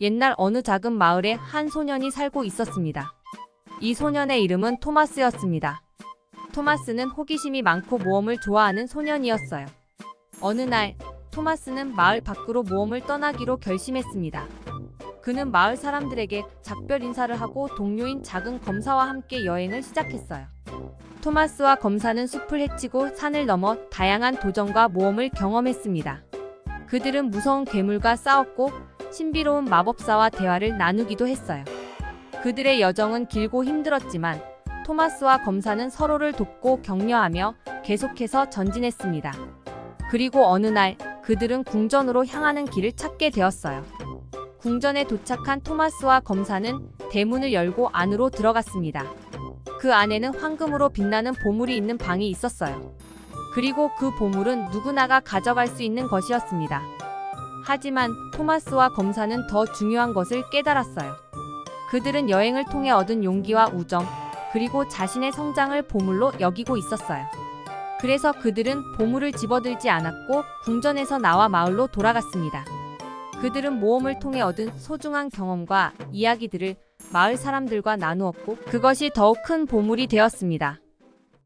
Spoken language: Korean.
옛날 어느 작은 마을에 한 소년이 살고 있었습니다. 이 소년의 이름은 토마스였습니다. 토마스는 호기심이 많고 모험을 좋아하는 소년이었어요. 어느 날 토마스는 마을 밖으로 모험을 떠나기로 결심했습니다. 그는 마을 사람들에게 작별 인사를 하고 동료인 작은 검사와 함께 여행을 시작했어요. 토마스와 검사는 숲을 헤치고 산을 넘어 다양한 도전과 모험을 경험했습니다. 그들은 무서운 괴물과 싸웠고 신비로운 마법사와 대화를 나누기도 했어요. 그들의 여정은 길고 힘들었지만 토마스와 검사는 서로를 돕고 격려하며 계속해서 전진했습니다. 그리고 어느 날 그들은 궁전으로 향하는 길을 찾게 되었어요. 궁전에 도착한 토마스와 검사는 대문을 열고 안으로 들어갔습니다. 그 안에는 황금으로 빛나는 보물이 있는 방이 있었어요. 그리고 그 보물은 누구나가 가져갈 수 있는 것이었습니다. 하지만 토마스와 검사는 더 중요한 것을 깨달았어요. 그들은 여행을 통해 얻은 용기와 우정, 그리고 자신의 성장을 보물로 여기고 있었어요. 그래서 그들은 보물을 집어들지 않았고 궁전에서 나와 마을로 돌아갔습니다. 그들은 모험을 통해 얻은 소중한 경험과 이야기들을 마을 사람들과 나누었고 그것이 더욱 큰 보물이 되었습니다.